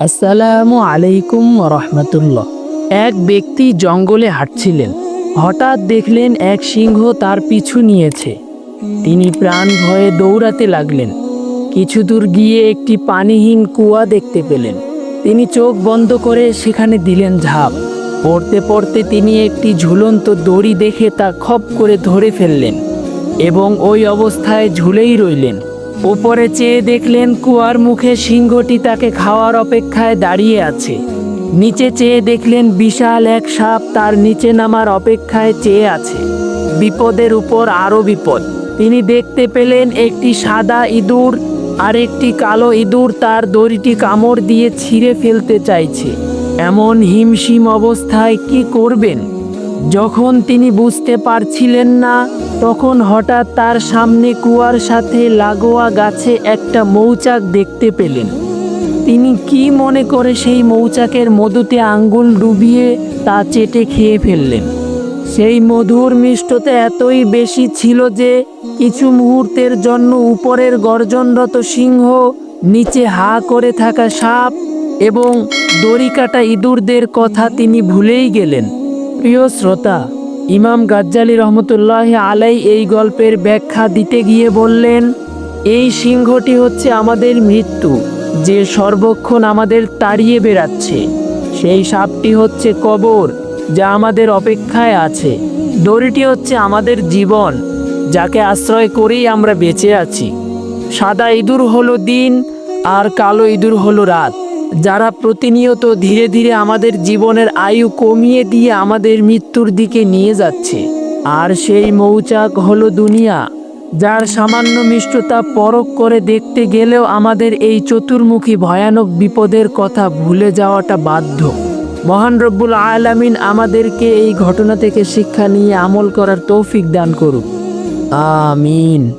আসসালামু আলাইকুম রহমতুল্লাহ এক ব্যক্তি জঙ্গলে হাঁটছিলেন। হঠাৎ দেখলেন এক সিংহ তার পিছু নিয়েছে। তিনি প্রাণ ভয়ে দৌড়াতে লাগলেন। কিছু দূর গিয়ে একটি পানিহীন কুয়া দেখতে পেলেন। তিনি চোখ বন্ধ করে সেখানে দিলেন ঝাঁপ। পড়তে পড়তে তিনি একটি ঝুলন্ত দড়ি দেখে তা খপ করে ধরে ফেললেন এবং ওই অবস্থায় ঝুলেই রইলেন। ওপরে চেয়ে দেখলেন কুয়ার মুখে সিংহটি তাকে খাওয়ার অপেক্ষায় দাঁড়িয়ে আছে। নিচে চেয়ে দেখলেন বিশাল এক সাপ তার নিচে নামার অপেক্ষায় চেয়ে আছে। বিপদের উপর আরও বিপদ। তিনি দেখতে পেলেন একটি সাদা ইঁদুর আর একটি কালো ইঁদুর তার দড়িটি কামড় দিয়ে ছিঁড়ে ফেলতে চাইছে। এমন হিমশিম অবস্থায় কি করবেন? যখন তিনি বুঝতে পারছিলেন না, তখন হঠাৎ তার সামনে কুয়ার সাথে লাগোয়া গাছে একটা মৌচাক দেখতে পেলেন। তিনি কি মনে করে সেই মৌচাকের মধুতে আঙ্গুল ডুবিয়ে তা চেটে খেয়ে ফেললেন? সেই মধুর মিষ্টতা এতই বেশি ছিল যে কিছু মুহূর্তের জন্য উপরের গর্জনরত সিংহ, নিচে হা করে থাকা সাপ এবং দড়ি কাটা ইঁদুরদের কথা তিনি ভুলেই গেলেন। প্রিয় শ্রোতা, ইমাম গাজ্জালি রহমতুল্লাহ আলাই এই গল্পের ব্যাখ্যা দিতে গিয়ে বললেন, এই সিংহটি হচ্ছে আমাদের মৃত্যু, যে সর্বক্ষণ আমাদের তাড়িয়ে বেড়াচ্ছে। সেই সাপটি হচ্ছে কবর, যা আমাদের অপেক্ষায় আছে। দড়িটি হচ্ছে আমাদের জীবন, যাকে আশ্রয় করেই আমরা বেঁচে আছি। সাদা ইঁদুর হলো দিন, আর কালো ইঁদুর হলো রাত। যারা প্রতিনিয়ত ধীরে ধীরে আমাদের জীবনের আয়ু কমিয়ে দিয়ে আমাদের মৃত্যুর দিকে নিয়ে যাচ্ছে। আর সেই মৌচাক হলো দুনিয়া, যার সামান্য মিষ্টতা পরখ করে দেখতে গেলেও আমাদের এই চতুর্মুখী ভয়ানক বিপদের কথা ভুলে যাওয়াটা বাধ্য। মহান রব্বুল আলামিন আমাদেরকে এই ঘটনা থেকে শিক্ষা নিয়ে আমল করার তৌফিক দান করুক। আমিন।